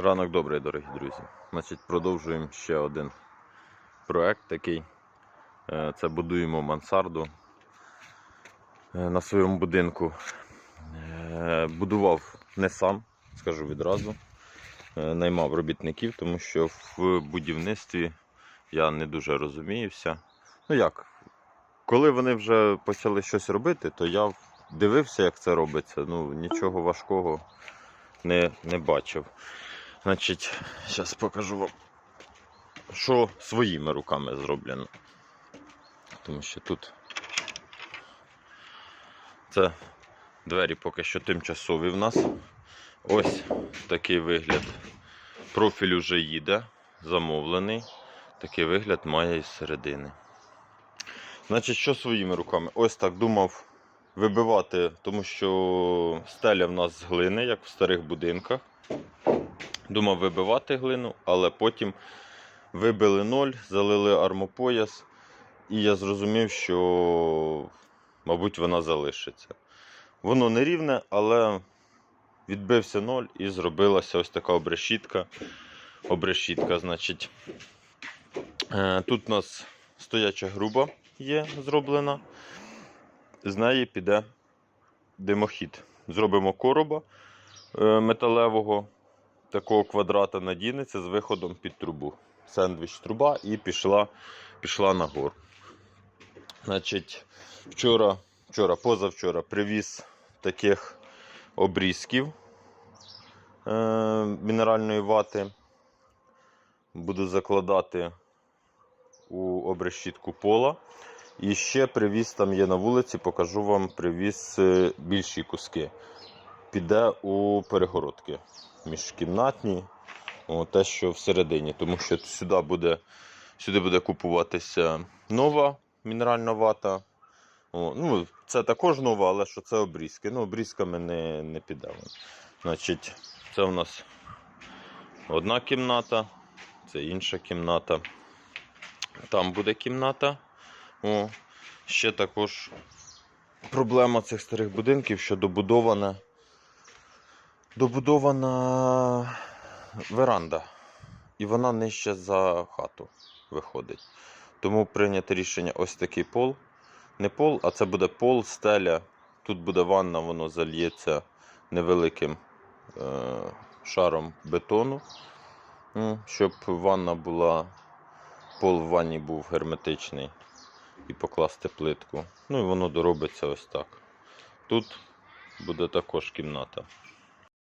Ранок добрий, дорогі друзі. Значить, продовжуємо ще один проект такий. Е, Це будуємо мансарду е, на своєму будинку. Е, Будував не сам, скажу відразу. Наймав робітників, тому що в будівництві я не дуже розуміюся. Ну як, коли вони вже почали щось робити, то я дивився, як це робиться. Ну, нічого важкого не, не бачив. Значить, зараз покажу вам, що своїми руками зроблено. Тому що тут це двері поки що тимчасові в нас. Ось такий вигляд. Профіль уже їде, замовлений. Такий вигляд має із середини. Значить, що своїми руками? Ось так думав вибивати, тому що стеля в нас з глини, як в старих будинках. Думав вибивати глину, але потім вибили ноль, залили армопояс, і я зрозумів, що, мабуть, вона залишиться. Воно не рівне, але відбився ноль і зробилася ось така обрешітка. Обрешітка, значить. Е, Тут у нас стояча груба є зроблена. З неї піде димохід. Зробимо короба е, металевого такого квадрата надінеться з виходом під трубу. Сендвіч труба і пішла, пішла нагору. Значить, вчора, вчора, позавчора привіз таких обрізків е, мінеральної вати. Буду закладати у обрешітку пола. І ще привіз там є на вулиці, покажу вам, привіз е, більші куски. Піде у перегородки міжкімнатні, те, що всередині, тому що сюди буде, сюди буде купуватися нова мінеральна вата. О, ну, це також нова, але що це обрізки. Ну, обрізками не, не піде. Значить, це у нас одна кімната, це інша кімната. Там буде кімната. О, ще також проблема цих старих будинків, що добудована добудована веранда. І вона нижче за хату виходить. Тому прийнято рішення ось такий пол. Не пол, а це буде пол, стеля. Тут буде ванна, воно зальється невеликим е, шаром бетону, щоб ванна була, пол в ванні був герметичний і покласти плитку. Ну і воно доробиться ось так. Тут буде також кімната.